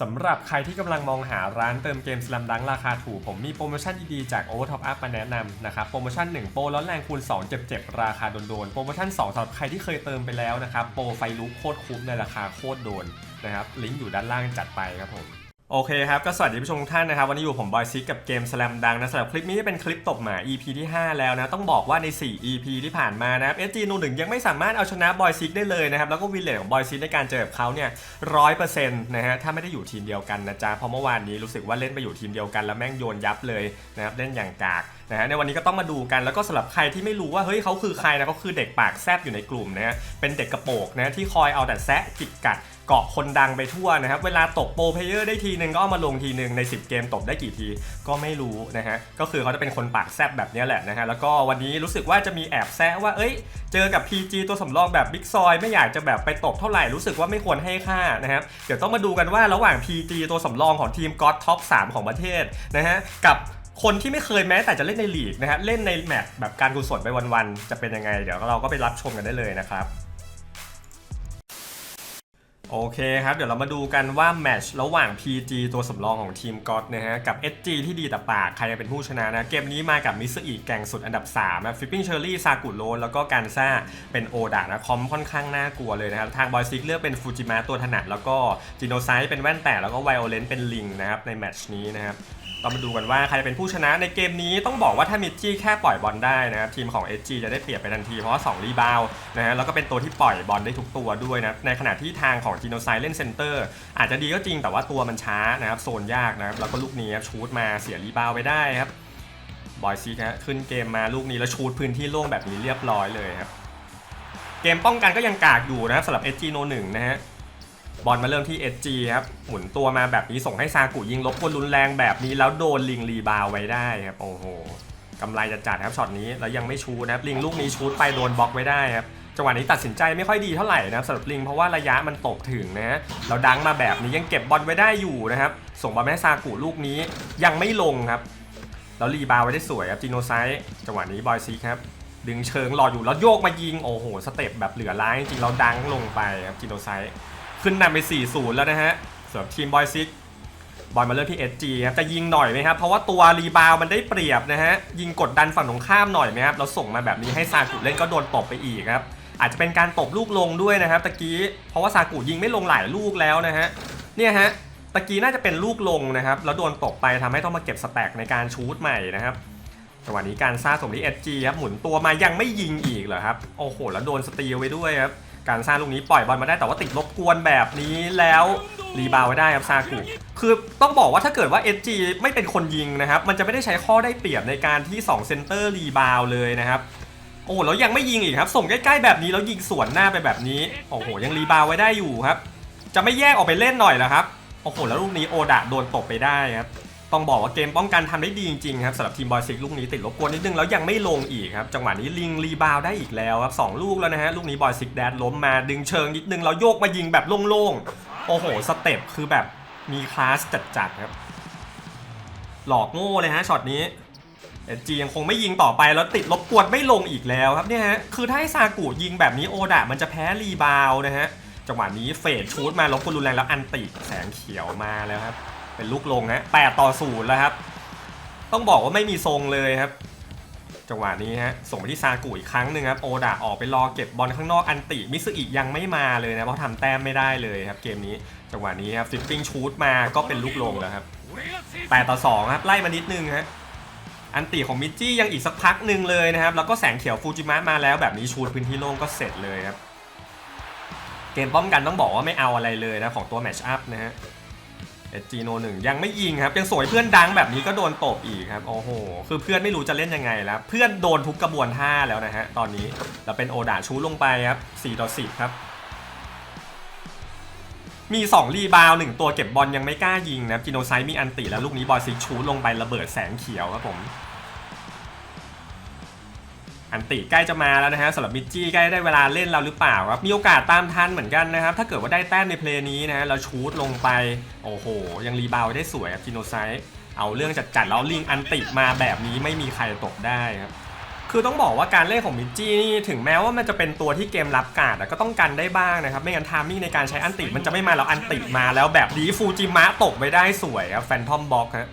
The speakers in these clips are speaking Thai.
สำหรับใครที่กำลังมองหาร้านเติมเกมสลัมดังราคาถูก ผมมีโปรโมชั่นดีๆจาก Over Top Up มาแนะนำนะครับ โปรโมชั่น 1 โปรร้อนแรงคูณ 2 เจ็บๆ ราคาโดนๆ โปรโมชั่น 2สำหรับใครที่เคยเติมไปแล้วนะครับ โปรไฟลุกโคตรคุ้มในราคาโคตรโดนนะครับ ลิงก์อยู่ด้านล่างจัดไปครับผม โอเคครับ ก็สวัสดีผู้ชมทุกท่านนะครับ วันนี้อยู่ผมบอยซิกกับเกมสแลมดังนะสำหรับคลิปนี้เป็นคลิปตบหมา EP ที่ 5 แล้วนะ ต้องบอกว่าใน 4 EP ที่ผ่านมานะครับ SG นูหนึ่งยังไม่สามารถเอาชนะบอยซิกได้เลยนะครับ แล้วก็วินเลทของบอยซิกในการเจอกับเขาเนี่ยร้อยเปอร์เซ็นต์นะฮะถ้าไม่ได้อยู่ทีมเดียวกันนะจ๊ะเพราะเมื่อวานนี้รู้สึกว่าเล่นไปอยู่ทีมเดียวกันแล้วแม่งโยนยับเลยนะครับเล่นอย่างกากนะฮะในวันนี้ก็ต้องมาดูกันแล้วก็สำหรับใครที่ไม่รู้ว่าเฮ้ยเขาคือใครนะเขาคือเด็กปากแซบอยู่ในกลุ่มนะฮะเป็นเด็กกระโปงนะที่คอยเอาแต่แซะจิกกัดเกาะคนดังไปทั่วนะครับ เวลาตกโปรเพลเยอร์ได้ทีนึงก็เอามาลงทีนึงใน 10 เกมตบได้กี่ทีก็ไม่รู้นะฮะ ก็คือเขาจะเป็นคนปากแซบแบบนี้แหละนะฮะ แล้วก็วันนี้รู้สึกว่าจะมีแอบแซะว่า เอ้ย เจอกับ PG ตัวสำรองแบบบิ๊กซอยไม่อยากจะแบบไปตบเท่าไหร่รู้สึกว่าไม่ควรให้ค่านะครับ เดี๋ยวต้องมาดูกันว่าระหว่าง PG ตัวสำรองของทีมก็อตท็อป3ของประเทศนะฮะกับ คนที่ไม่เคยแม้แต่จะเล่นในลีกนะฮะเล่นในแมตช์แบบการกุศลไปวันๆจะเป็นยังไง เดี๋ยวเราก็ไปรับชมกันได้เลยนะครับโอเคครับ เดี๋ยวเรามาดูกันว่าแมตช์ระหว่าง PG ตัวสำรองของทีมก็อตนะฮะ กับ SG ที่ดีแต่ปาก ใครจะเป็นผู้ชนะนะ เกมนี้มากับมิสอีแก่งสุดอันดับ3นะฟิปปิ้งเชอร์รี่ซากุโรนแล้วก็การซ่าเป็นโอดะนะ คอมค่อนข้างน่ากลัวเลยนะครับ ทางบอยซิกเลือกเป็นฟูจิมะตัวถนัด แล้วก็จิโนไซเป็นแว่นแตกแล้วก็ไวโอเลนเป็นลิงนะครับ ในแมตช์นี้นะครับ เรามาดูกันว่าใครจะเป็นผู้ชนะในเกมนี้ต้องบอกว่าถ้ามิดจี้แค่ปล่อยบอลได้นะครับทีมของ SG จะได้เปรียบไปทันทีเพราะว่า2รีบาวนะฮะแล้วก็เป็นตัวที่ปล่อยบอลได้ทุกตัวด้วยนะในขณะที่ทางของจีโนไซเล่นเซนเตอร์อาจจะดีก็จริงแต่ว่าตัวมันช้านะครับโซนยากนะครับแล้วก็ลูกนี้ครับชูดมาเสียรีบาวไปได้ครับบอยซีฮะขึ้นเกมมาลูกนี้แล้วชูดพื้นที่โล่งแบบนี้เรียบร้อยเลยครับเกมป้องกันก็ยังกากอยู่นะครับสำหรับ SG โนหนึ่งนะฮะ บอลมาเริ่มที่ SG ครับหมุนตัวมาแบบนี้ส่งให้ซากุยิงลบกวนรุนแรงแบบนี้แล้วโดนลิงรีบาวไว้ได้ครับโอ้โหกำไรจะจัดครับช็อตนี้แล้วยังไม่ชูนะครับลิงลูกนี้ชูดไปโดนบล็อกไว้ได้ครับจังหวะนี้ตัดสินใจไม่ค่อยดีเท่าไหร่นะครับสำหรับลิงเพราะว่าระยะมันตกถึงนะฮะแล้วดังมาแบบนี้ยังเก็บบอลไว้ได้อยู่นะครับส่งบอลมาให้ซากุลูกนี้ยังไม่ลงครับแล้วรีบาวไว้ได้สวยครับจีโนไซจังหวะนี้บอยซีครับดึงเชิงรออยู่แล้วโยกมายิงโอ้โหสเต็ปแบบเหลือร้ายจริงเราดังลงไปครับจีโนไซ ขึ้นนำไป 4-0 แล้วนะฮะสำหรับทีมบอยซิกบอลมาเริ่มที่ SG ครับจะยิงหน่อยไหมครับ เพราะว่าตัวรีบาวมันได้เปรียบนะฮะ ยิงกดดันฝั่งตรงข้ามหน่อยไหมครับเราส่งมาแบบนี้ให้ซากุเล่นก็โดนตบไปอีกครับ อาจจะเป็นการตบลูกลงด้วยนะครับตะกี้ เพราะว่าซากุยิงไม่ลงหลายลูกแล้วนะฮะ เนี่ยฮะตะกี้น่าจะเป็นลูกลงนะครับ แล้วโดนตบไปทำให้ต้องมาเก็บสแต็กในการชูดใหม่นะครับจังหวะนี้การซ่าส่งที่ SG ครับหมุนตัวมายังไม่ยิงอีกเหรอครับ โอ้โห แล้วโดนสตีลไว้ด้วยครับ การซ่างลูกนี้ปล่อยบอลมาได้แต่ว่าติดรบกวนแบบนี้แล้วรีบาวไว้ได้ครับซากุคือต้องบอกว่าถ้าเกิดว่า SG ไม่เป็นคนยิงนะครับ มันจะไม่ได้ใช้ข้อได้เปรียบในการที่2เซนเตอร์รีบาวเลยนะครับโอ้โหแล้วยังไม่ยิงอีกครับ ส่งใกล้ๆแบบนี้แล้วยิงสวนหน้าไปแบบนี้โอ้โหยังรีบาวไว้ได้อยู่ครับ จะไม่แยกออกไปเล่นหน่อยเหรอครับโอ้โหแล้วลูกนี้โอดะโดนตบไปได้ครับ ต้องบอกว่าเกมป้องกันทำได้ดีจริงๆครับสำหรับทีมบอยซิกลูกนี้ติดรบกวนนิดนึงแล้วยังไม่ลงอีกครับจังหวะนี้ลิงรีบาวได้อีกแล้วครับสองลูกแล้วนะฮะลูกนี้บอยซิกแดดล้มมาดึงเชิงนิดนึงแล้วโยกมายิงแบบโล่งๆโอ้โหสเต็ปคือแบบมีคลาสจัดๆครับหลอกโง่เลยฮะช็อตนี้เอจียังคงไม่ยิงต่อไปแล้วติดรบกวนไม่ลงอีกแล้วครับเนี่ยฮะคือถ้าให้ซากุยิงแบบนี้โอดะมันจะแพ้รีบาวนะฮะจังหวะนี้เฟดชูดมาลบกวนรุนแรงแล้วอันติแสงเขียวมาแล้วครับ เป็นลูกลงฮะแปดต่อศูนย์แล้วครับ ต้องบอกว่าไม่มีทรงเลยครับ จังหวะนี้ฮะส่งไปที่ซากุอีกครั้งหนึ่งครับโอดะออกไปรอเก็บบอลข้างนอกอันติมิซึอิยังไม่มาเลยนะเพราะทำแต้มไม่ได้เลยครับเกมนี้จังหวะนี้ครับฟิปปิ้งชูดมาก็เป็นลูกลงแล้วครับแปดต่อสองครับไล่มานิดนึงฮะอันติของมิจจี้ยังอีกสักพักหนึ่งเลยนะครับ แล้วก็แสงเขียวฟูจิมะมาแล้วแบบนี้ชูดพื้นที่โล่งก็เสร็จเลยครับ เกมป้องกันต้องบอกว่าไม่เอาอะไรเลยนะของตัวแมชอัพนะฮะ จีโนหนึ่งยังไม่ยิงครับ ยังสวยเพื่อนดังแบบนี้ก็โดนตบอีกครับ โอ้โห คือเพื่อนไม่รู้จะเล่นยังไงแล้ว เพื่อนโดนทุกกระบวนท่าแล้วนะฮะ ตอนนี้แล้วเป็นโอดาชูลงไปครับ4ต่อ10 ครับ มี 2 รีบาวหนึ่งตัวเก็บบอลยังไม่กล้ายิงนะจีโนไซมีอันติแล้วลูกนี้บอลซิกชูลงไประเบิดแสงเขียวครับผม อันติใกล้จะมาแล้วนะฮะสำหรับมิจจี้ใกล้ได้เวลาเล่นเราหรือเปล่าครับมีโอกาสตามทันเหมือนกันนะครับถ้าเกิดว่าได้แต้มในเพลย์นี้นะฮะเราชูดลงไปโอ้โห ยังรีบาวได้สวยครับจิโนไซเอาเรื่องจัดๆแล้วลิงอันติมาแบบนี้ไม่มีใครตกได้ครับคือต้องบอกว่าการเล่นของมิจจี้นี่ถึงแม้ว่ามันจะเป็นตัวที่เกมรับการ์ดก็ต้องกันได้บ้างนะครับไม่งั้นทามมิ่งในการใช้อันติมันจะไม่มาแล้วอันติมาแล้วแบบนี้ฟูจิมะตกไปได้สวยครับแฟนทอมบ็อกฮะ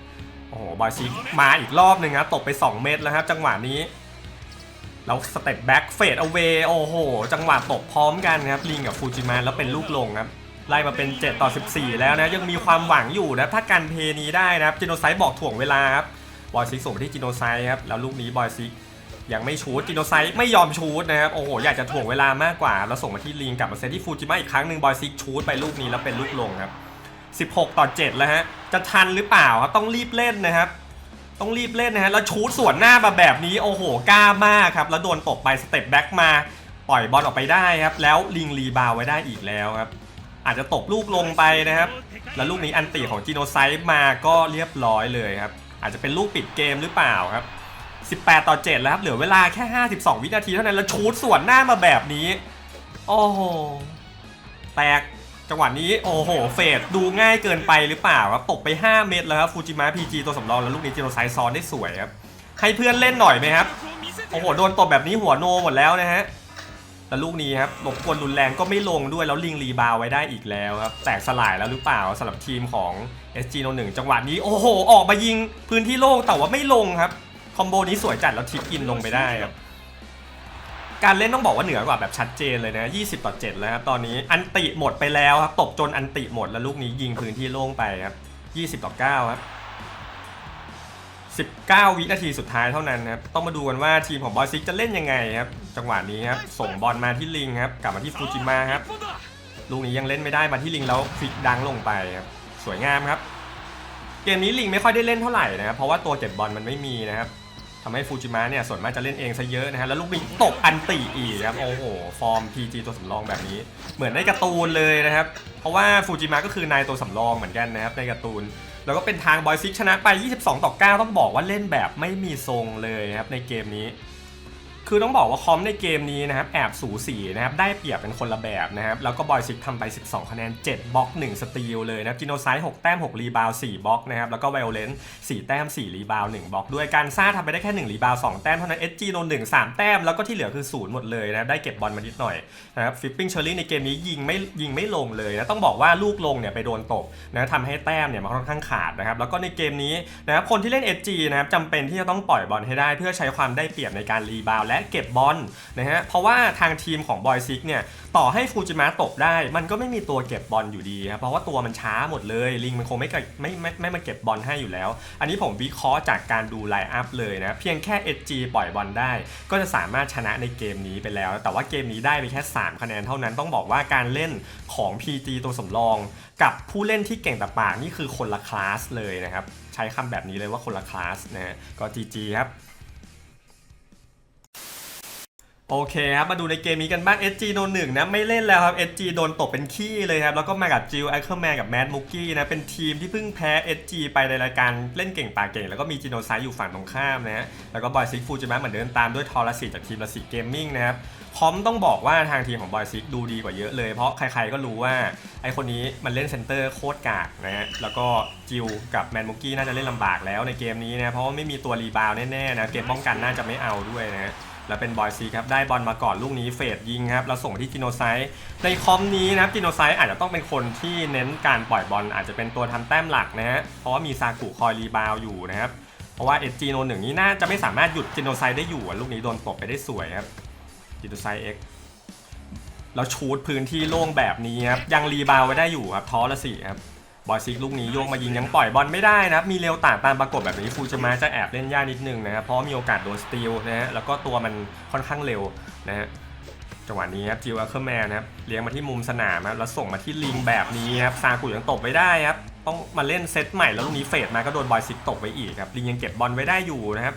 โอ้โหบอยซิกมาอีกรอบหนึ่งครับตกไป 2 เม็ดแล้วครับจังหวะนี้ แล้วสเต็ปแบ็กเฟดเอาเวโอ้โห จังหวะตกพร้อมกันครับลิงกับฟูจิมะแล้วเป็นลูกลงครับไล่มาเป็น 7 ต่อ 14 แล้วนะ ยังมีความหวังอยู่นะ ถ้าการเพนี้ได้นะครับจิโนไซบอกถ่วงเวลาครับบอยซิกส่งไปที่จิโนไซครับ แล้วลูกนี้บอยซิกยังไม่ชูดจิโนไซไม่ยอมชูดนะครับ โอ้โห อยากจะถ่วงเวลามากกว่า แล้วส่งมาที่ลิงกลับมาเซตที่ฟูจิมะอีกครั้งหนึ่งบอยซิกชูดไปลูกนี้แล้วเป็นลูกลงครับ 16 ต่อ 7 แล้วฮะจะทันหรือเปล่าครับต้องรีบเล่นนะครับ ต้องรีบเล่นนะฮะแล้วชูดสวนหน้ามาแบบนี้โอ้โหกล้ามากครับแล้วโดนตบไปสเต็ปแบ็กมาปล่อยบอลออกไปได้ครับ แล้วลิงรีบาวไว้ได้อีกแล้วครับ อาจจะตบลูกลงไปนะครับ แล้วลูกนี้อันติของจีโนไซต์มาก็เรียบร้อยเลยครับ อาจจะเป็นลูกปิดเกมหรือเปล่าครับ 18 ต่อ 7 แล้วครับ เหลือเวลาแค่ 52 วินาทีเท่านั้นแล้วชูดสวนหน้ามาแบบนี้ โอ้โหแตก จังหวะนี้โอ้โหเฟดดูง่ายเกินไปหรือเปล่าครับตกไป 5 เม็ดแล้วครับฟูจิมะพีจีตัวสำรองแล้วลูกนี้จีโนไซซ้อนได้สวยครับให้เพื่อนเล่นหน่อยไหมครับโอ้โหโดนตบแบบนี้หัวโนหมดแล้วนะฮะแล้วลูกนี้ครับหลบกวนรุนแรงก็ไม่ลงด้วยแล้วลิงรีบาวไว้ได้อีกแล้วครับแตกสลายแล้วหรือเปล่าสำหรับทีมของ SG โนหนึ่งจังหวะนี้โอ้โห ออกมายิงพื้นที่โล่งแต่ว่าไม่ลงครับคอมโบนี้สวยจัดแล้วทิปอินลงไปได้ครับ การเล่นต้องบอกว่าเหนือกว่าแบบชัดเจนเลยนะ20 ต่อ 7 แล้วครับตอนนี้อันติหมดไปแล้วครับตบจนอันติหมดแล้วลูกนี้ยิงพื้นที่โล่งไปครับ20 ต่อ 9 ครับ 19 วินาทีสุดท้ายเท่านั้นครับต้องมาดูกันว่าทีมของบอยซิกจะเล่นยังไงครับจังหวะนี้ครับส่งบอลมาที่ลิงครับกลับมาที่ฟูจิมะครับลูกนี้ยังเล่นไม่ได้มาที่ลิงแล้วฟลิกดังลงไปครับสวยงามครับเกมนี้ลิงไม่ค่อยได้เล่นเท่าไหร่นะครับเพราะว่าตัวเก็บบอลมันไม่มีนะครับ ทำให้ฟูจิมะเนี่ยส่วนมากจะเล่นเองซะเยอะนะฮะ แล้วลูกนี้ตกอันตีอีกครับ โอ้โห ฟอร์ม PG ตัวสำรองแบบนี้ เหมือนในการ์ตูนเลยนะครับ เพราะว่าฟูจิมะก็คือนายตัวสำรองเหมือนกันนะครับในการ์ตูน แล้วก็เป็นทางบอยซิกชนะไป 22 ต่อ 9 ต้องบอกว่าเล่นแบบไม่มีทรงเลยครับในเกมนี้ คือต้องบอกว่าคอมในเกมนี้นะครับแอบสูสีนะครับได้เปรียบเป็นคนละแบบนะครับแล้วก็บอยซิกทำไป 12 คะแนน 7บล็อก 1 สตีลเลยนะครับจิโนไซด์6แต้ม 6 รีบาว 4บล็อกนะครับแล้วก็ไวโอเลนต์4แต้ม 4 รีบาว 1บล็อก ด้วยการซ่าทำไปได้แค่ 1 รีบาว 2 แต้มเท่านั้น SG โน1 3 แต้ม แล้วก็ที่เหลือคือศูนย์หมดเลยนะครับได้เก็บบอลมานิดหน่อยนะครับฟิปปิ้งเชอร์รี่ในเกมนี้ยิงไม่ยิงไม่ลงเลยนะต้องบอกว่าลูกลงเนี่ยไปโดนตบนะทำให้แต้มเนี่ยมันค่อนข้างขาดนะครับแล้วก็ในเกมนี้นะครับคนที่เล่น SG นะครับจำเป็นที่จะต้องปล่อยบอลให้ได้ เพื่อใช้ความได้เปรียบในการรีบาวและเก็บบอลนะฮะเพราะว่าทางทีมของบอยซิกเนี่ยต่อให้ฟูจิมะตกได้ มันก็ไม่มีตัวเก็บบอลอยู่ดีครับเพราะว่าตัวมันช้าหมดเลยลิงมันคงไม่เก็บไม่ไม่ไม่มาเก็บบอลให้อยู่แล้ว อันนี้ผมวิเคราะห์จากการดูไลน์อัพเลยนะเพียงแค่ SG ปล่อยบอลได้ ก็จะสามารถชนะในเกมนี้ไปแล้ว แต่ว่าเกมนี้ได้ไปแค่ 3 คะแนนเท่านั้นต้องบอกว่าการเล่นของ PG ตัวสำรอง กับผู้เล่นที่เก่งแต่ปากนี่คือคนละคลาสเลยนะครับใช้คำแบบนี้เลยว่าคนละคลาสนะฮะก็ GG ครับ โอเคครับ มาดูในเกมนี้กันบ้าง SG โดนหนึ่งนะ ไม่เล่นแล้วครับ SG โดนตบเป็นขี้เลยครับ แล้วก็มากับจิลไอเคิลแมนกับแมดมุกกี้นะ เป็นทีมที่เพิ่งแพ้ SG ไปในรายการเล่นเก่งปากเก่ง แล้วก็มีจิโนไซอยู่ฝั่งตรงข้ามนะฮะ แล้วก็บอยซิกฟูจิมะเหมือนเดิมตามด้วยทอร์สิจากทีมลสิเกมมิ่งนะครับคอมต้องบอกว่าทางทีมของบอยซิกดูดีกว่าเยอะเลย เพราะใครๆก็รู้ว่าไอคนนี้มันเล่นเซนเตอร์โคตรกากนะฮะ แล้วก็จิลกับแมนมุกกี้น่าจะเล่นลำบากแล้วในเกมนี้นะ เพราะว่าไม่มีตัวรีบาวแน่ๆนะ เกมป้องกันน่าจะไม่เอาด้วยนะฮะ แล้วเป็นบอยซีครับได้บอลมาก่อนลูกนี้เฟดยิงครับแล้วส่งที่จิโนไซต์ในคอมนี้นะครับจิโนไซต์อาจจะต้องเป็นคนที่เน้นการปล่อยบอลอาจจะเป็นตัวทำแต้มหลักนะฮะเพราะว่ามีซากุคอยรีบาวอยู่นะครับเพราะว่าเอจีโนหนึ่งนี้น่าจะไม่สามารถหยุดจิโนไซต์ได้อยู่ลูกนี้โดนตบไปได้สวยครับจิโนไซต์เอ็กแล้วชูดพื้นที่โล่งแบบนี้ครับยังรีบาวไว้ได้อยู่ครับท้อละสี่ครับ บอยซิกลูกนี้โยกมายิงยังปล่อยบอลไม่ได้นะครับ มีเร็วต่างตามประกบแบบนี้ฟูจิมะจะแอบเล่นยากนิดนึงนะครับ เพราะมีโอกาสโดนสตีลนะฮะ แล้วก็ตัวมันค่อนข้างเร็วนะฮะ จังหวะนี้ครับจิวอัลเคอร์แมนนะครับ เลี้ยงมาที่มุมสนามครับ แล้วส่งมาที่ลิงแบบนี้ครับ ซากุยังตบไว้ได้ครับ ต้องมาเล่นเซตใหม่แล้วลูกนี้เฟดมาก็โดนบอยซิกตบไว้อีกครับ ลิงยังเก็บบอลไว้ได้อยู่นะครับ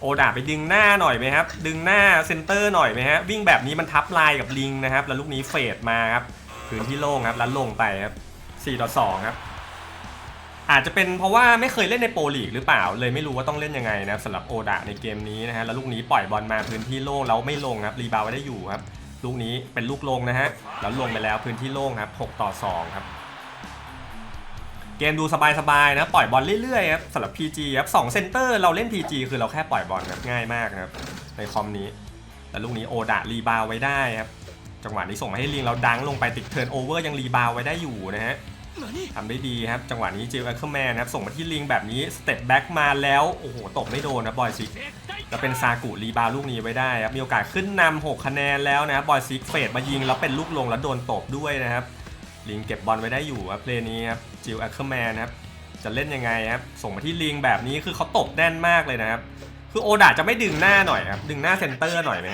โอดาไปดึงหน้าหน่อยไหมครับ ดึงหน้าเซนเตอร์หน่อยไหมฮะ วิ่งแบบนี้มันทับลายกับลิงนะครับ แล้วลูกนี้เฟดมาครับพื้นที่โล่งครับแล้วลงไปครับ 4ต่อ2ครับอาจจะเป็นเพราะว่าไม่เคยเล่นในโปรลีกหรือเปล่า เลยไม่รู้ว่าต้องเล่นยังไงนะสำหรับโอดะในเกมนี้นะฮะแล้วลูกนี้ปล่อยบอลมาพื้นที่โล่งแล้วไม่ลงครับรีบาวไว้ได้อยู่ครับลูกนี้เป็นลูกลงนะฮะแล้วลงไปแล้วพื้นที่โล่งครับ6ต่อ2ครับเกมดูสบายๆนะปล่อยบอลเรื่อยๆครับสำหรับ PG ครับ2เซนเตอร์เราเล่น PG คือเราแค่ปล่อยบอลครับง่ายมากนะครับในคอมนี้แต่ลูกนี้โอดะรีบาวไว้ได้ครับจังหวะนี้ส่งมาให้ลิงแล้วดังลงไปติดเทิร์นโอเวอร์ยังรีบาวไว้ได้อยู่นะฮะ ทำได้ดีครับ จังหวะนี้จิลแอคเคอร์แมนครับ ส่งมาที่ลิงแบบนี้ สเต็ปแบ็กมาแล้ว โอ้โห ตบไม่โดนนะบอยซิกแล้วเป็นซากุรีบาวลูกนี้ไว้ได้ครับ มีโอกาสขึ้นนำ6คะแนนแล้วนะบอยซิกเฟดมายิง แล้วเป็นลูกลงแล้วโดนตบด้วยนะครับ ลิงเก็บบอลไว้ได้อยู่ครับเพลย์นี้ครับจิลแอคเคอร์แมนครับจะเล่นยังไงครับ ส่งมาที่ลิงแบบนี้คือเขาตบแน่นมากเลยนะครับ คือโอดาจะไม่ดึงหน้าหน่อยครับ ดึงหน้าเซนเตอร์หน่อยไหม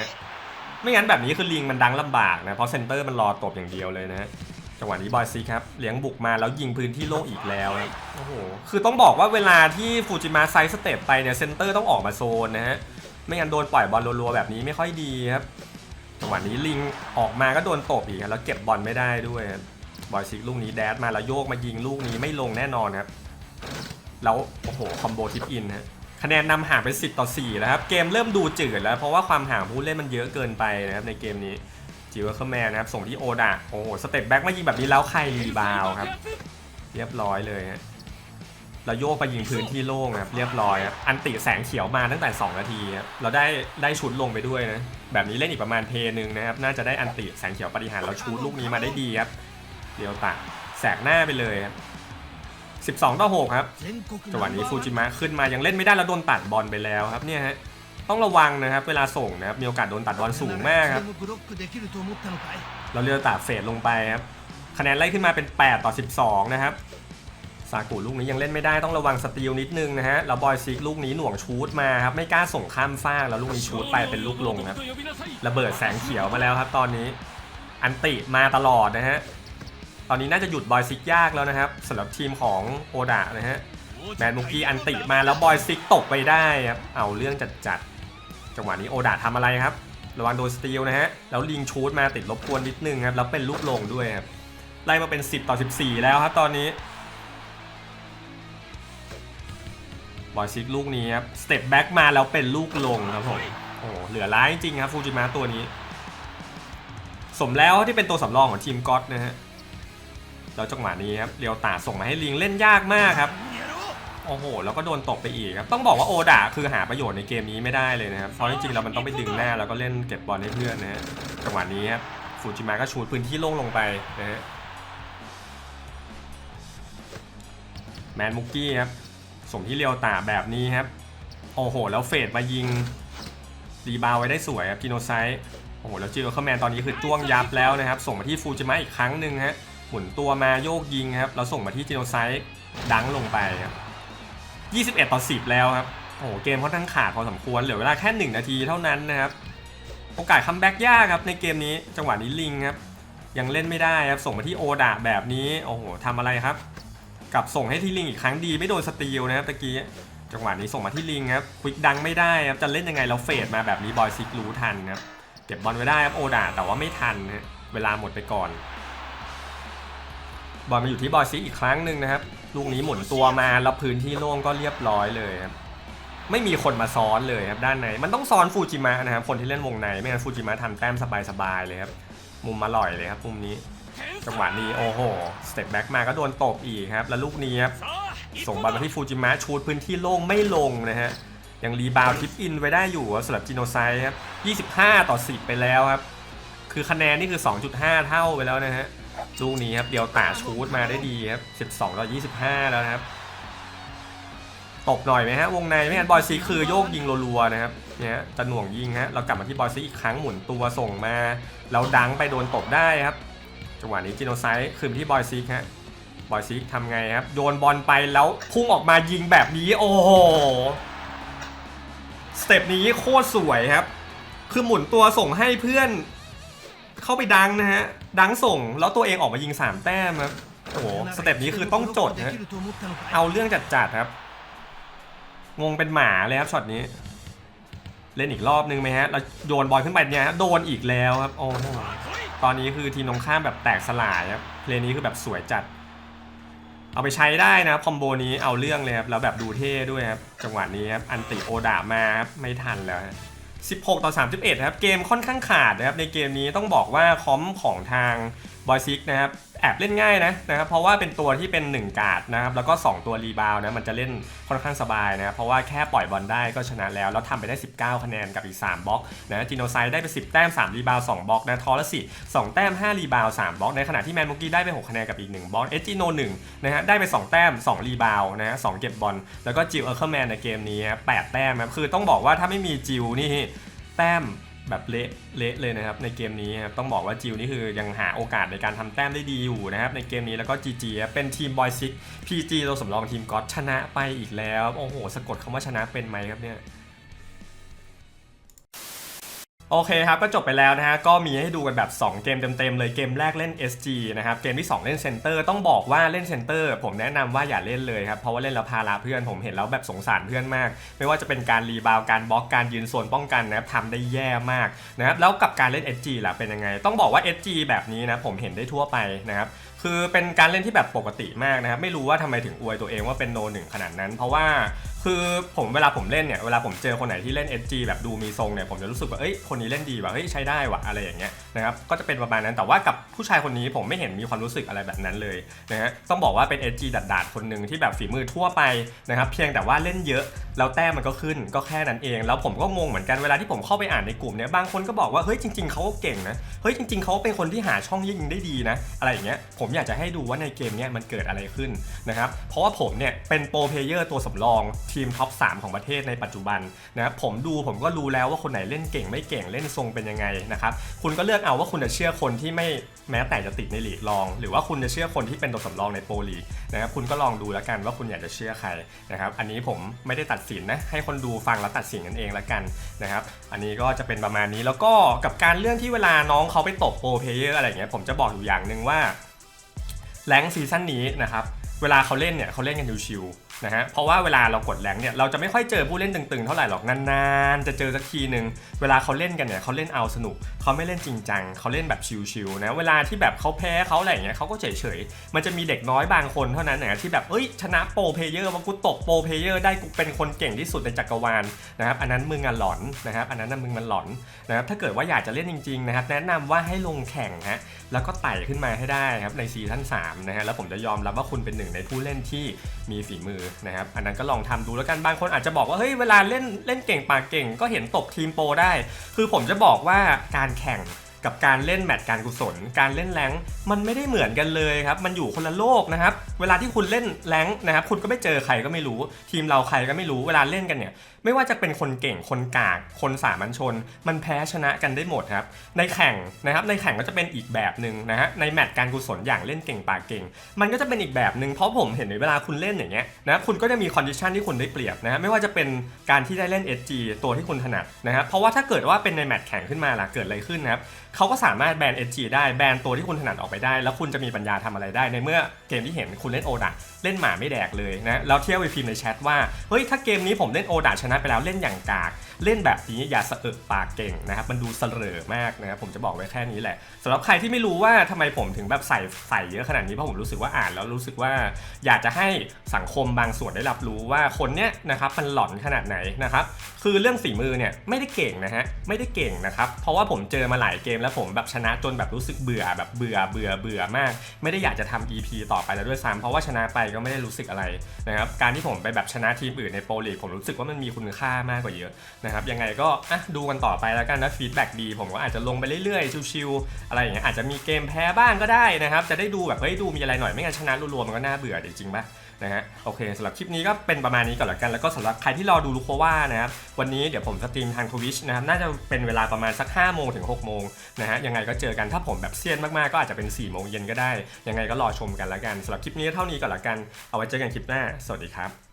ไม่งั้นแบบนี้คือลิงมันดังลำบากนะ เพราะเซนเตอร์มันรอตบอย่างเดียวเลยนะฮะ จังหวะนี้บอยซีครับเลี้ยงบุกมาแล้วยิงพื้นที่โล่งอีกแล้วนะโอ้โหคือต้องบอกว่าเวลาที่ฟูจิมะไซส์สเตปไปเนี่ยเซนเตอร์ต้องออกมาโซนนะฮะไม่งั้นโดนปล่อยบอลรัวๆแบบนี้ไม่ค่อยดีครับจังหวะนี้ลิงออกมาก็โดนตบอีกแล้วเก็บบอลไม่ได้ด้วยบบอยซิกลูกนี้แดดมาแล้วโยกมายิงลูกนี้ไม่ลงแน่นอนครับแล้วโอ้โหคอมโบทิปอินฮะคะแนนนำห่างเป็น 10 ต่อ4แล้วครับเกมเริ่มดูจืดแล้วเพราะว่าความห่างผู้เล่นมันเยอะเกินไปนะครับในเกมนี้ จิวเวอร์เคอร์แมนนะครับ ส่งที่โอดะโอ้โห สเต็ปแบ็กมายิงแบบนี้แล้วใครรีบาวครับ เรียบร้อยเลยฮะเราโยกไปยิงพื้นที่โล่งครับ เรียบร้อยครับ อันติแสงเขียวมาตั้งแต่ 2 นาทีครับ เราได้ได้ชุดลงไปด้วยนะ แบบนี้เล่นอีกประมาณเพนึงนะครับ น่าจะได้อันติแสงเขียวปฏิหารเราชูดลูกนี้มาได้ดีครับ เดียวตะแสกหน้าไปเลยครับ12 ต่อ 6 ครับ จังหวะนี้ฟูจิมะขึ้นมายังเล่นไม่ได้แล้วโดนตัดบอลไปแล้วครับเนี่ยฮะ ต้องระวังนะครับ เวลาส่งนะครับ มีโอกาสโดนตัดบอลสูงมากครับ เราเลือกตัดเฟดลงไปครับ คะแนนไล่ขึ้นมาเป็น 8 ต่อ 12 นะครับซากุลูกนี้ยังเล่นไม่ได้ต้องระวังสตีลนิดนึงนะฮะแล้วบอยซิกลูกนี้หน่วงชูดมาครับไม่กล้าส่งข้ามฟากแล้วลูกนี้ชูดไปเป็นลูกลงครับระเบิดแสงเขียวมาแล้วครับ ตอนนี้อันติมาตลอดนะฮะตอนนี้น่าจะหยุดบอยซิกยากแล้วนะครับสำหรับทีมของโอดะนะฮะแมนมุกี้อันติมาแล้วบอยซิกตกไปได้ครับเอาเรื่องจัดจัดๆ จังหวะนี้โอดาทำอะไรครับ ระวังโดนสตีลนะฮะ แล้วลิงชูดมาติดรบกวนนิดนึงครับ แล้วเป็นลูกลงด้วยครับ ไล่มาเป็น 10 ต่อ 14 แล้วครับตอนนี้ บอยซิกลูกนี้ครับ สเต็ปแบ็กมาแล้วเป็นลูกลงครับผมโอ้โหเหลือร้ายจริงครับฟูจิมะตัวนี้ สมแล้วที่เป็นตัวสำรองของทีมก็อตนะฮะ แล้วจังหวะนี้ครับเรียวตาส่งมาให้ลิงเล่นยากมากครับ โอ้โห แล้วก็โดนตกไปอีกครับ ต้องบอกว่าโอดาคือหาประโยชน์ในเกมนี้ไม่ได้เลยนะครับ เพราะจริงๆแล้วมันต้องไปดึงหน้าแล้วก็เล่นเก็บบอลให้เพื่อนนะฮะ จังหวะนี้ครับฟูจิมะก็ชูดพื้นที่โล่งลงไปนะฮะ แมนมุกกี้ครับส่งที่เรียวตาแบบนี้ครับ โอ้โห แล้วเฟดมายิงรีบาวไว้ได้สวยครับกิโนไซต์โอ้โห แล้วจิโร่แมนตอนนี้คือจ้วงยับแล้วนะครับ ส่งมาที่ฟูจิมะอีกครั้งหนึ่งฮะ หมุนตัวมาโยกยิงครับ แล้วส่งมาที่จิโนไซต์ดังลงไปครับ 21 ต่อ 10 แล้วครับ โอ้โห เกมค่อนข้างขาดพอสมควร เหลือเวลาแค่ 1 นาทีเท่านั้นนะครับ โอกาสคัมแบ็กยากครับในเกมนี้ จังหวะนี้ลิงครับ ยังเล่นไม่ได้ครับ ส่งมาที่โอดาแบบนี้ โอ้โหทำอะไรครับ กลับส่งให้ที่ลิงอีกครั้งดี ไม่โดนสตีลนะครับตะกี้ จังหวะนี้ส่งมาที่ลิงครับ ควิกดังไม่ได้ครับ จะเล่นยังไงเราเฟดมาแบบนี้บอยซิกรู้ทันครับ เก็บบอลไว้ได้ครับโอดาแต่ว่าไม่ทันเวลาหมดไปก่อน บอลมาอยู่ที่บอยซิกอีกครั้งหนึ่งนะครับ ลูกนี้หมุนตัวมาแล้วพื้นที่โล่งก็เรียบร้อยเลยครับไม่มีคนมาซ้อนเลยครับด้านในมันต้องซ้อนฟูจิมะนะครับคนที่เล่นวงในไม่งั้นฟูจิมะทำแต้มสบายๆเลยครับมุมอร่อยเลยครับมุมนี้จังหวะนี้โอ้โหสเต็ปแบ็กมาก็โดนตบอีกครับ แล้วลูกนี้ครับส่งบอลมาที่ฟูจิมะชูดพื้นที่โล่งไม่ลงนะฮะยังรีบาวทิปอินไว้ได้อยู่สำหรับจิโนไซครับ25 ต่อ 10 ไปแล้วครับ คือคะแนนนี่คือ 2.5 เท่าไปแล้วนะฮะ ลูกนี้ครับเดียวตาชูดมาได้ดีครับ 12ต่อ25 แล้วนะครับ ตบหน่อยไหมฮะวงในไม่งั้นบอยซีคือโยกยิงรัวๆนะครับเนี่ยจะหน่วงยิงฮะเรากลับมาที่บอยซีอีกครั้งหมุนตัวส่งมาแล้วดังไปโดนตบได้ครับจังหวะนี้จิโนไซด์คืนที่บอยซีฮะบอยซีทำไงครับโยนบอลไปแล้วพุ่งออกมายิงแบบนี้โอ้โหสเต็ปนี้โคตรสวยครับ คือหมุนตัวส่งให้เพื่อน เข้าไปดังนะฮะ ดังส่งแล้วตัวเองออกมายิง 3 แต้มครับโอ้โหสเต็ปนี้คือต้องจดนะฮะเอาเรื่องจัดๆครับ งงเป็นหมาเลยครับช็อตนี้ เล่นอีกรอบนึงไหมฮะแล้วโยนบอลขึ้นไปเนี่ยฮะโดนอีกแล้วครับโอ้โหตอนนี้คือทีมตรงข้ามแบบแตกสลายครับเพลย์นี้คือแบบสวยจัด เอาไปใช้ได้นะคอมโบนี้เอาเรื่องเลยครับแล้วแบบดูเท่ด้วยครับจังหวะนี้ครับอันติโอดามาครับไม่ทันแล้ว 16 ต่อ 31ครับ เกมค่อนข้างขาดนะครับ ในเกมนี้ต้องบอกว่าคอมของทางบอยซิกนะครับ แอบเล่นง่ายนะนะครับเพราะว่าเป็นตัวที่เป็น 1 การ์ดนะครับแล้วก็ 2 ตัวรีบาวนะมันจะเล่นค่อนข้างสบายนะครับเพราะว่าแค่ปล่อยบอลได้ก็ชนะแล้ว แล้วทำไปได้ 19 คะแนนกับอีก 3บล็อกนะจิโนไซได้ไป 10 แต้ม 3 รีบาว2บล็อกนะทอร์สิ2แต้ม 5 รีบาว3บล็อกในขณะที่แมนมุกี้ได้ไป 6 คะแนนกับอีก 1บล็อกเอจิโน1นะฮะได้ไป 2 แต้ม 2 รีบาวนะฮะ2เก็บบอลแล้วก็จิวเออร์เคอร์แมนในเกมนี้แปดแต้มครับคือต้องบอกว่าถ้าไม่มีจิวนี่แต้ม แบบเละเละเลยนะครับในเกมนี้ครับต้องบอกว่าจิวนี่คือยังหาโอกาสในการทำแต้มได้ดีอยู่นะครับในเกมนี้แล้วก็ GG ครับเป็นทีมบอยซิกพีจีตัวสำรองทีมก็อตชนะไปอีกแล้ว โอ้โห สะกดคำว่าชนะเป็นไหมครับเนี่ย โอเคครับ ก็จบไปแล้วนะฮะ ก็มีให้ดูกันแบบ 2 เกมเต็มๆเลยเกมแรกเล่น SG นะครับ เกมที่ 2 เล่นเซนเตอร์ต้องบอกว่าเล่นเซนเตอร์ผมแนะนำว่าอย่าเล่นเลยครับ เพราะว่าเล่นแล้วพาราเพื่อนผมเห็นแล้วแบบสงสารเพื่อนมาก ไม่ว่าจะเป็นการรีบาวการบล็อกการยืนโซนป้องกันนะครับทำได้แย่มากนะครับแล้วกับการเล่น SG ล่ะเป็นยังไง ต้องบอกว่า SG แบบนี้นะผมเห็นได้ทั่วไปนะครับคือเป็นการเล่นที่แบบปกติมากนะครับไม่รู้ว่าทำไมถึงอวยตัวเองว่าเป็นโนหนึ่งขนาดนั้น เพราะว่า คือผมเวลาผมเล่นเนี่ยเวลาผมเจอคนไหนที่เล่น SG แบบดูมีทรงเนี่ยผมจะรู้สึกว่าเอ้ยคนนี้เล่นดีว่ะเฮ้ยใช้ได้ว่ะอะไรอย่างเงี้ยนะครับก็จะเป็นประมาณนั้นแต่ว่ากับผู้ชายคนนี้ผมไม่เห็นมีความรู้สึกอะไรแบบนั้นเลยนะฮะต้องบอกว่าเป็น SG ดัดๆคนหนึ่งที่แบบฝีมือทั่วไปนะครับเพียงแต่ว่าเล่นเยอะแล้วแต้มมันก็ขึ้นก็แค่นั้นเอง แล้วผมก็งงเหมือนกันเวลาที่ผมเข้าไปอ่านในกลุ่มเนี่ยบางคนก็บอกว่าเฮ้ยจริงๆเขาก็เก่งนะเฮ้ยจริงๆเขาเป็นคนที่หาช่องยิงได้ดีนะอะไรอย่างเงี้ยผมอยากจะให้ดูว่าในเกมเนี้ยมันเกิดอะไรขึ้นนะครับเพราะว่าผมเนี่ยเป็นโปรเพลเยอร์ตัวสำรองทีมท็อป 3 ของประเทศในปัจจุบันนะครับผมดูผมก็รู้แล้วว่าคนไหนเล่นเก่งไม่เก่งเล่นทรงเป็นยังไงนะครับคุณก็เลือกเอาว่าคุณจะเชื่อคนที่ไม่แม้แต่จะติดในลีกรอง หรือว่าคุณจะเชื่อคนที่เป็นตัวสำรองในโปรลีกนะครับคุณก็ลองดูแล้วกันว่าคุณอยากจะเชื่อใครนะครับอันนี้ผมไม่ได้ตัดสินนะให้คนดูฟังแล้วตัดสินกันเองและกันนะครับอันนี้ก็จะเป็นประมาณนี้แล้วก็กับการเรื่องที่เวลาน้องเขาไปตบโปรเพเยอร์อะไรอย่างเงี้ยผมจะบอกอยู่อย่างหนึ่งว่าแรงซีซั่นนี้นะครับเวลาเขาเล่นเนี่ยเขาเล่นกันชิวๆ นะฮะเพราะว่าเวลาเรากดแรงเนี่ยเราจะไม่ค่อยเจอผู้เล่นตึงๆเท่าไหร่หรอกนานๆ จะเจอสักทีหนึ่งเวลาเขาเล่นกันเนี่ยเขาเล่นเอาสนุกเขาไม่เล่นจริงจังเขาเล่นแบบชิวๆนะเวลาที่แบบเขาแพ้เขาอะไรอย่างเงี้ยเขาก็เฉยๆมันจะมีเด็กน้อยบางคนเท่านั้นนะที่แบบเอ้ยชนะโปรเพเยอร์ว่ากูตกโปรเพเยอร์ได้กูเป็นคนเก่งที่สุดในจักรวาลนะครับอันนั้นมึงอะหลอนนะครับอันนั้นน่ะมึงมันหลอนนะครับถ้าเกิดว่าอยากจะเล่นจริงๆนะครับแนะนำว่าให้ลงแข่งฮะแล้วก็ไต่ขึ้นมาให้ได้ครับในซีซั่น3นะฮะแล้วผมจะยอมรับว่าคุณเป็นหนึ่งในผู้เล่นที่มีฝีมือนะครับอันนั้นก็ลองทำดูแล้วกันบางคนอาจจะบอกว่าเฮ้ยเวลาเล่นเล่นเก่งปากเก่ง ก็เห็นตบทีมโปรได้ คือผมจะบอกว่าการแข่งกับการเล่นแมตช์การกุศล การเล่นแรงมันไม่ได้เหมือนกันเลยครับ มันอยู่คนละโลกนะครับ เวลาที่คุณเล่นแรงนะครับ คุณก็ไม่เจอใครก็ไม่รู้ ทีมเราใครก็ไม่รู้ เวลาเล่นกันเนี่ยไม่ว่าจะเป็นคนเก่งคนกากคนสามัญชน มันแพ้ชนะกันได้หมดครับ ในแข่งนะครับในแข่งก็จะเป็นอีกแบบหนึ่งนะฮะในแมตช์การกุศลอย่างเล่นเก่งปากเก่ง มันก็จะเป็นอีกแบบหนึ่งเพราะผมเห็นในเวลาคุณเล่นอย่างเงี้ยนะคุณก็จะมีคอนดิชันที่คุณได้เปรียบนะฮะไม่ว่าจะเป็นการที่ได้เล่น SG ตัวที่คุณถนัดนะครับเพราะว่าถ้าเกิดว่าเป็นในแมตช์แข่งขึ้นมาล่ะเกิดอะไรขึ้นนะครับเขาก็สามารถแบน SG ได้แบนตัวที่คุณถนัดออกไปได้ แล้วคุณจะมีปัญญาทำอะไรได้ในเมื่อเกมที่เห็นคุณเล่นโอดะเล่นหมาไม่แดกเลยนะแล้วเที่ยวไปพิมพ์ในแชทว่าเฮ้ยถ้าเกมนี้ผมเล่นโอดาชนะไปแล้วเล่นอย่างกาก เล่นแบบนี้อย่าสะอึกปากเก่งนะครับมันดูเสลอมากนะครับผมจะบอกไว้แค่นี้แหละสำหรับใครที่ไม่รู้ว่าทำไมผมถึงแบบใส่ใส่เยอะขนาดนี้เพราะผมรู้สึกว่าอ่านแล้วรู้สึกว่า อยากจะให้สังคมบางส่วนได้รับรู้ว่าคนเนี้ยนะครับมันหลอนขนาดไหนนะครับคือเรื่องฝีมือเนี่ยไม่ได้เก่งนะฮะไม่ได้เก่งนะครับเพราะว่าผมเจอมาหลายเกมแล้วผมแบบชนะจนแบบรู้สึกเบื่อแบบเบื่อเบื่อเบื่อมาก ไม่ได้อยากจะทำ EP ต่อไปแล้วด้วยซ้ำเพราะว่าชนะไปก็ไม่ได้รู้สึกอะไรนะครับการที่ผมไปแบบชนะทีมอื่นในโปรลีกผมรู้สึกว่ามันมีคุณค่ามากกว่าเยอะนะครับยังไงก็อะดูกันต่อไปแล้วกันนะฟีดแบ็กดี ผมก็อาจจะลงไปเรื่อยๆ ชิวๆอะไรอย่างเงี้ยอาจจะมีเกมแพ้บ้างก็ได้นะครับ จะได้ดูแบบเฮ้ยดูมีอะไรหน่อยไม่งั้นชนะรัวๆมันก็น่าเบื่อจริงๆปะนะฮะโอเคสำหรับคลิปนี้ก็เป็นประมาณนี้ก่อนละกัน แล้วก็สำหรับใครที่รอดูลูโคว่านะครับวันนี้เดี๋ยวผมสตรีมทางทวิชนะครับน่าจะเป็นเวลาประมาณสัก5โมงถึง6โมงนะฮะยังไงก็เจอกันถ้าผมแบบเซียนมากๆก็อาจจะเป็น4โมงเย็นก็ได้ ยังไงก็รอชมกันละกันสำหรับคลิปนี้เท่านี้ก่อนละกันเอาไว้เจอกันคลิปหน้าสวัสดีครับ